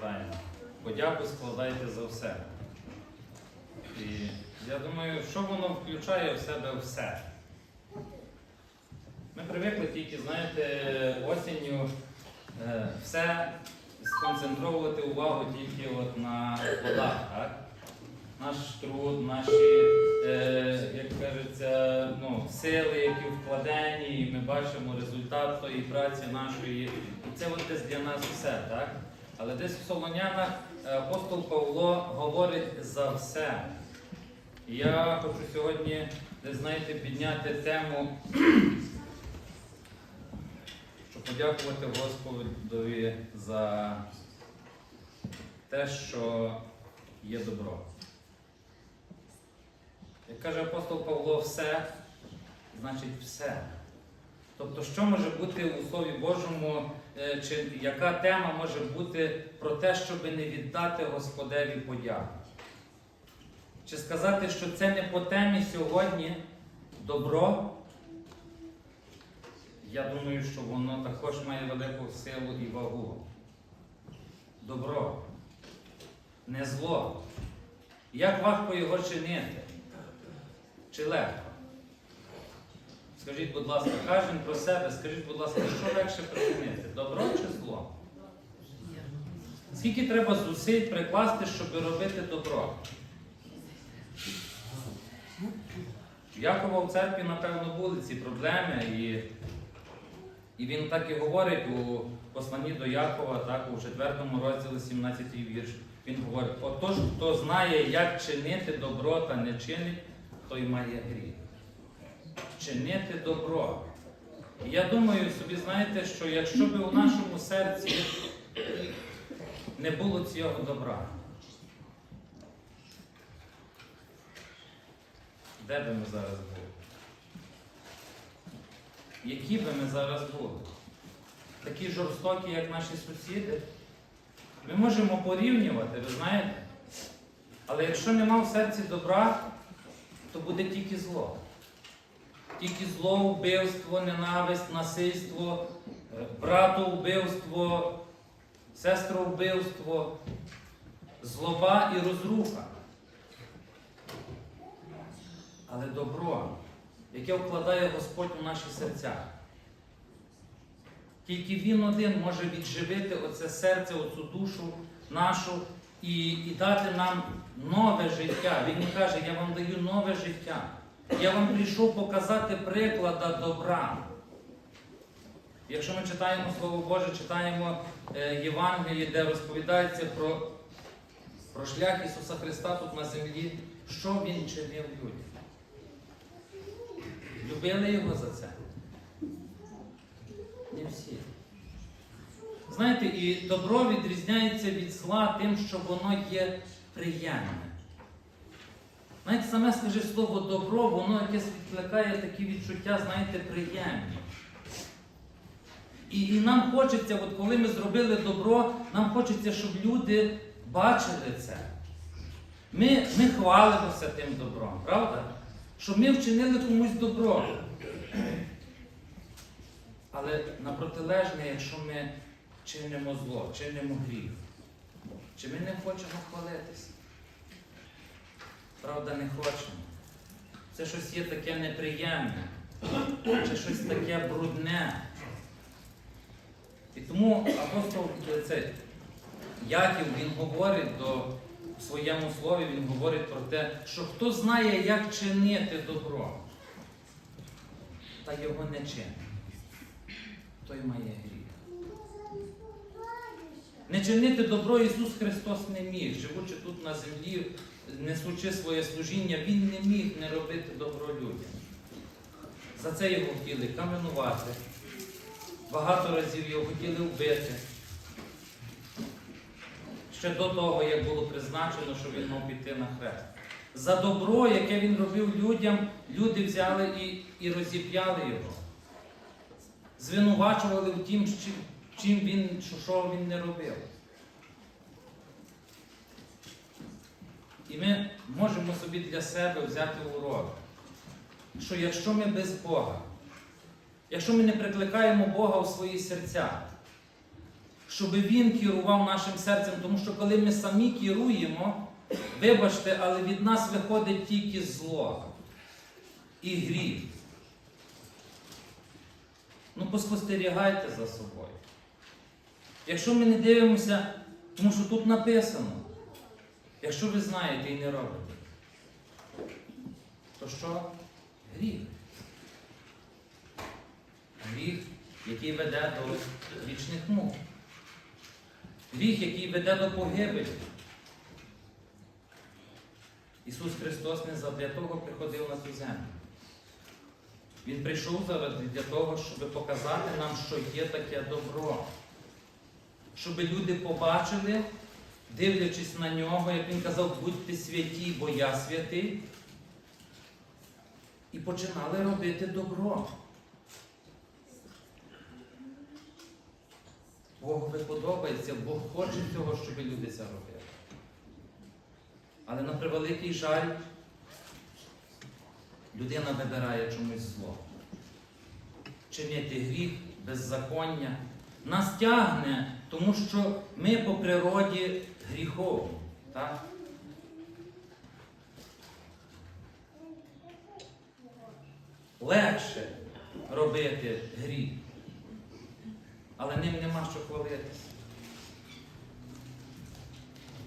читаємо. Подяку складайте за все. І я думаю, що воно включає в себе все. Ми привикли тільки, знаєте, осінню е, все сконцентровувати увагу тільки от на плодах, так? Наш труд, наші, е, як кажеться, ну, сили, які вкладені, і ми бачимо результат тої праці нашої. І це от десь для нас все, так? Але десь в Солонянах е, апостол Павло говорить за все. І я хочу сьогодні, десь знаєте, підняти тему, щоб подякувати Господові за те, що є добро. Як каже апостол Павло, все значить все. Тобто, що може бути у Слові Божому, е, чи яка тема може бути про те, щоб не віддати Господеві подяку? Чи сказати, що це не по темі сьогодні добро? Я думаю, що воно також має велику силу і вагу. Добро, не зло. Як важко його чинити? Чи легко? Скажіть, будь ласка, кожен про себе, скажіть, будь ласка, що легше причинити? Добро чи зло? Скільки треба зусиль прикласти, щоб робити добро? Якова в церкві, напевно, були ці проблеми, і, і він так і говорить у посланні до Якова, так, у 4 розділі 17 вірш. Він говорить: отож, хто знає, як чинити добро та не чинить, той має гріх. Чинити добро. І я думаю собі, знаєте, що якщо б у нашому серці не було цього добра, де би ми зараз були? Які би ми зараз були? Такі жорстокі, як наші сусіди? Ми можемо порівнювати, ви знаєте? Але якщо нема в серці добра, то буде тільки зло. Тільки зло, вбивство, ненависть, насильство, е, брату вбивство, сестру вбивство, злоба і розруха. Але добро, яке вкладає Господь у наші серця. Тільки Він один може відживити оце серце, оцю душу нашу і, і дати нам нове життя. Він каже, я вам даю нове життя. Я вам прийшов показати приклада добра. Якщо ми читаємо Слово Боже, читаємо е, Євангеліє, де розповідається про, про шлях Ісуса Христа тут на землі, що Він чинив людям. Любили Його за це? Не всі. Знаєте, і добро відрізняється від зла тим, що воно є приємне. Знаєте, саме скажи слово добро, воно якесь відкликає такі відчуття, знаєте, приємні. І, і нам хочеться, от коли ми зробили добро, нам хочеться, щоб люди бачили це. Ми, ми хвалимося тим добром, правда? Що ми вчинили комусь добро. Але на протилежне, якщо ми чинимо зло, чинимо гріх, чи ми не хочемо хвалитися? Правда, не хочемо. Це щось є таке неприємне, чи щось таке брудне. І тому апостол це, Яків він говорить до в своєму слові, він говорить про те, що хто знає, як чинити добро, та його не чинить, той має гріх. Не чинити добро Ісус Христос не міг, живучи тут на землі, несучи своє служіння, Він не міг не робити добро людям. За це його хотіли каменувати. Багато разів його хотіли вбити. Ще до того, як було призначено, що він мав піти на хрест. За добро, яке він робив людям, люди взяли і, і розіп'яли його. Звинувачували в тім, чим, він, що він не робив. І ми можемо собі для себе взяти урок, що якщо ми без Бога, якщо ми не прикликаємо Бога у свої серця, щоб Він керував нашим серцем, тому що коли ми самі керуємо, вибачте, але від нас виходить тільки зло і гріх. Ну, поспостерігайте за собою. Якщо ми не дивимося, тому що тут написано, якщо ви знаєте і не робите, то що? Гріх. Гріх, який веде до вічних мук. Гріх, який веде до погибелі. Ісус Христос не задля того приходив на цю землю. Він прийшов заради для того, щоб показати нам, що є таке добро. Щоб люди побачили, дивлячись на нього, як він казав, будьте святі, бо я святий. І починали робити добро. Богові подобається, Бог хоче цього, щоб люди це робили. Але на превеликий жаль, людина вибирає чомусь зло. Чинити гріх, беззаконня. Нас тягне, тому що ми по природі гріховні. Так? Легше робити гріх, але ним нема що хвалитися.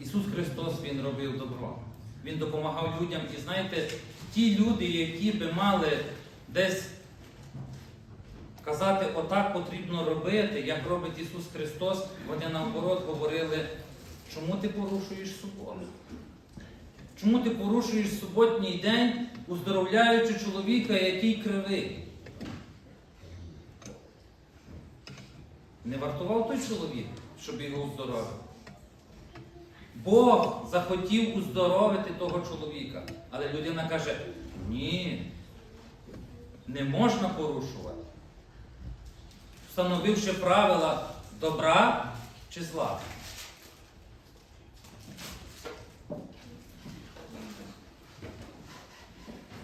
Ісус Христос Він робив добро. Він допомагав людям. І знаєте, ті люди, які би мали десь казати, отак потрібно робити, як робить Ісус Христос, вони наоборот говорили, чому ти порушуєш суботу? Чому ти порушуєш суботній день, уздоровляючи чоловіка, який кривий? Не вартував той чоловік, щоб його уздоровити? Бог захотів уздоровити того чоловіка. Але людина каже, ні, не можна порушувати. Встановивши правила добра чи зла.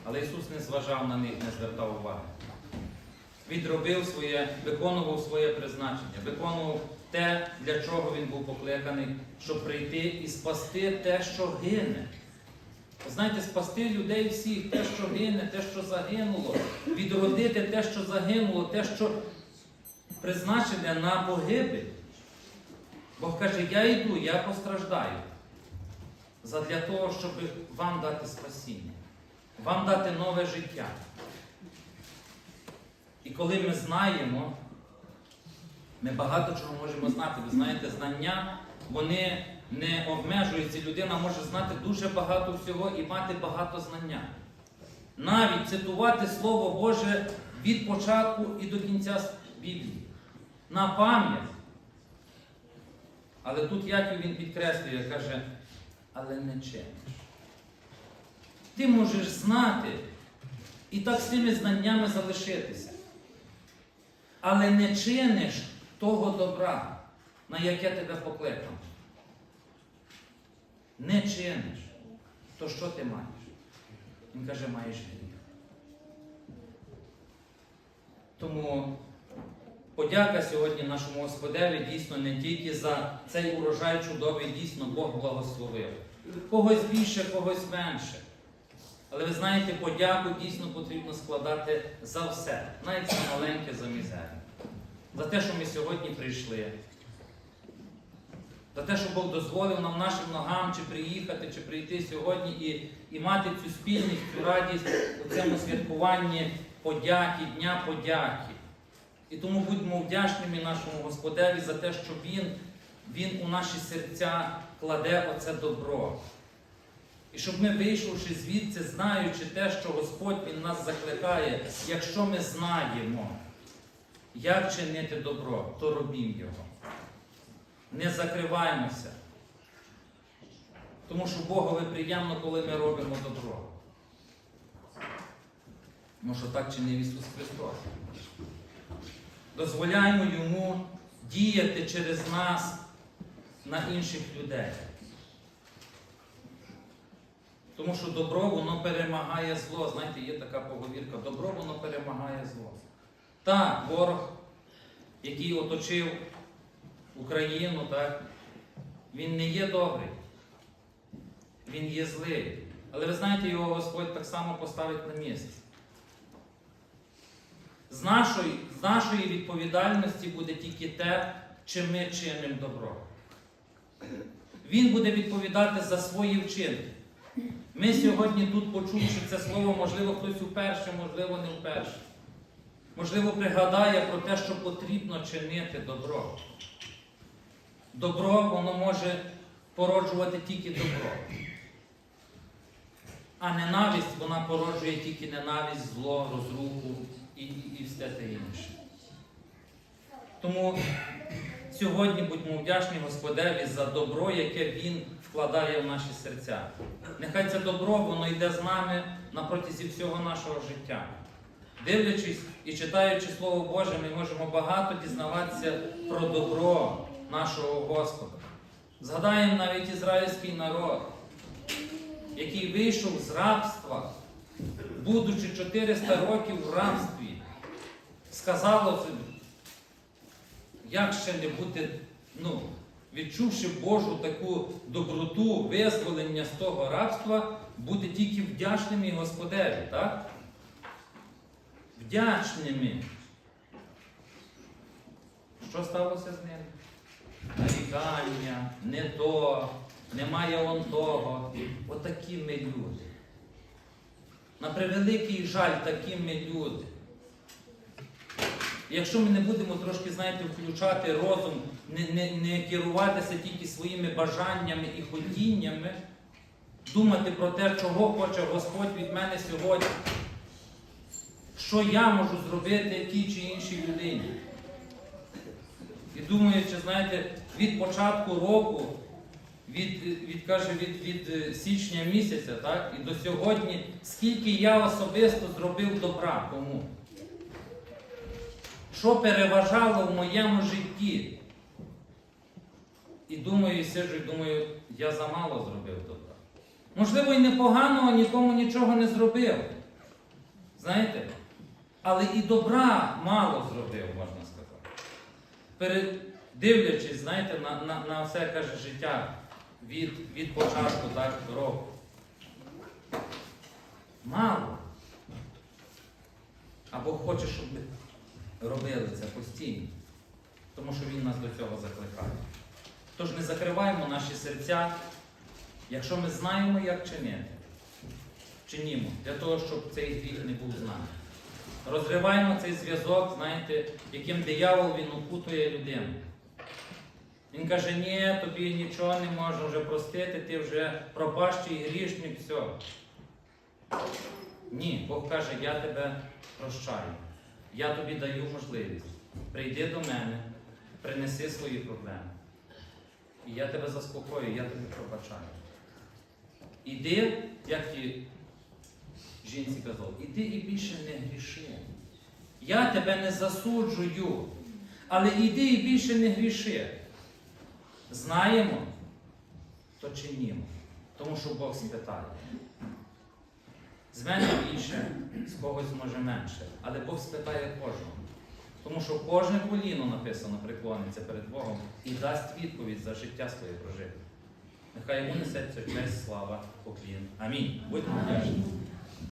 Але Ісус не зважав на них, не звертав уваги. Відробив своє, виконував своє призначення, виконував те, для чого він був покликаний, щоб прийти і спасти те, що гине. Знаєте, спасти людей всіх, те, що гине, те, що загинуло, відродити те, що загинуло, те, що призначене на погибель. Бог каже, я йду, я постраждаю. Задля того, щоб вам дати спасіння, вам дати нове життя. І коли ми знаємо, ми багато чого можемо знати. Ви знаєте, знання, вони не обмежуються. Людина може знати дуже багато всього і мати багато знання. Навіть цитувати Слово Боже від початку і до кінця Біблії. На пам'ять. Але тут Яків він підкреслює, каже, але не чиниш. Ти можеш знати і так з цими знаннями залишитися. Але не чиниш того добра, на яке тебе покликав. Не чиниш, то що ти маєш? Він каже, маєш гріх. Тому подяка сьогодні нашому Господеві дійсно не тільки за цей урожай чудовий, дійсно Бог благословив. Когось більше, когось менше. Але ви знаєте, подяку дійсно потрібно складати за все, навіть за маленьке, за мізерне. За те, що ми сьогодні прийшли. За те, що Бог дозволив нам нашим ногам чи приїхати, чи прийти сьогодні і, і мати цю спільність, цю радість у цьому святкуванні подяки, Дня подяки. І тому будьмо вдячними нашому Господеві за те, що Він, Він у наші серця кладе оце добро. І щоб ми, вийшовши звідси, знаючи те, що Господь Він нас закликає, якщо ми знаємо, як чинити добро, то робім його. Не закриваймося. Тому що Богові приємно, коли ми робимо добро. Тому що так чинив Ісус Христос. Дозволяємо Йому діяти через нас на інших людей. Тому що добро воно перемагає зло. Знаєте, є така поговірка, добро воно перемагає зло. Так, ворог, який оточив Україну, так? Він не є добрий. Він є злий. Але ви знаєте, його Господь так само поставить на місце. З нашої, з нашої відповідальності буде тільки те, чи ми чинимо добро. Він буде відповідати за свої вчинки. Ми сьогодні тут, почувши це слово, можливо, хтось вперше, можливо, не вперше. Можливо, пригадає про те, що потрібно чинити добро. Добро, воно може породжувати тільки добро. А ненависть вона породжує тільки ненависть, зло, розруху і, і, все те інше. Тому сьогодні будьмо вдячні Господеві за добро, яке Він вкладає в наші серця. Нехай це добро, воно йде з нами на протязі всього нашого життя. Дивлячись і читаючи Слово Боже, ми можемо багато дізнаватися про добро нашого Господа. Згадаємо навіть ізраїльський народ, який вийшов з рабства, будучи 400 років в рабстві, сказало собі, як ще не бути, ну, відчувши Божу таку доброту, визволення з того рабства, бути тільки вдячними Господеві, так? Вдячними. Що сталося з ними? Нарікання, не то, немає он того. Отакі ми люди. На превеликий жаль, такі ми люди. Якщо ми не будемо трошки, знаєте, включати розум, не, не, не керуватися тільки своїми бажаннями і хотіннями, думати про те, чого хоче Господь від мене сьогодні, що я можу зробити тій чи іншій людині. І думаючи, знаєте, від початку року, від, від, каже, від, від е, січня місяця, так, і до сьогодні, скільки я особисто зробив добра кому. Що переважало в моєму житті? І думаю, і сиджу, і думаю, я замало зробив добра. Можливо, і непоганого нікому нічого не зробив. Знаєте? Але і добра мало зробив, можна сказати. Передивлячись, знаєте, на, на, на все каже життя від, від початку так, року. Мало. Або хоче, щоб робили це постійно. Тому що Він нас до цього закликає. Тож не закриваємо наші серця, якщо ми знаємо, як чинити. Чинімо, для того, щоб цей гріх не був з нами. Розриваємо цей зв'язок, знаєте, яким диявол він опутує людину. Він каже, ні, тобі нічого не можу вже простити, ти вже пропащий грішник, все. Ні, Бог каже, я тебе прощаю. Я тобі даю можливість. Прийди до мене, принеси свої проблеми. І я тебе заспокою, я тобі пробачаю. Іди, як ті жінці казав, іди і більше не гріши. Я тебе не засуджую, але іди і більше не гріши. Знаємо, то чинімо, тому що Бог спитає. З мене більше, з когось може менше, але Бог спитає кожного. Тому що кожне коліно написано преклониться перед Богом і дасть відповідь за життя своє прожити. Нехай йому несеться честь, слава, поклін. Амінь. Будьмо вдячні.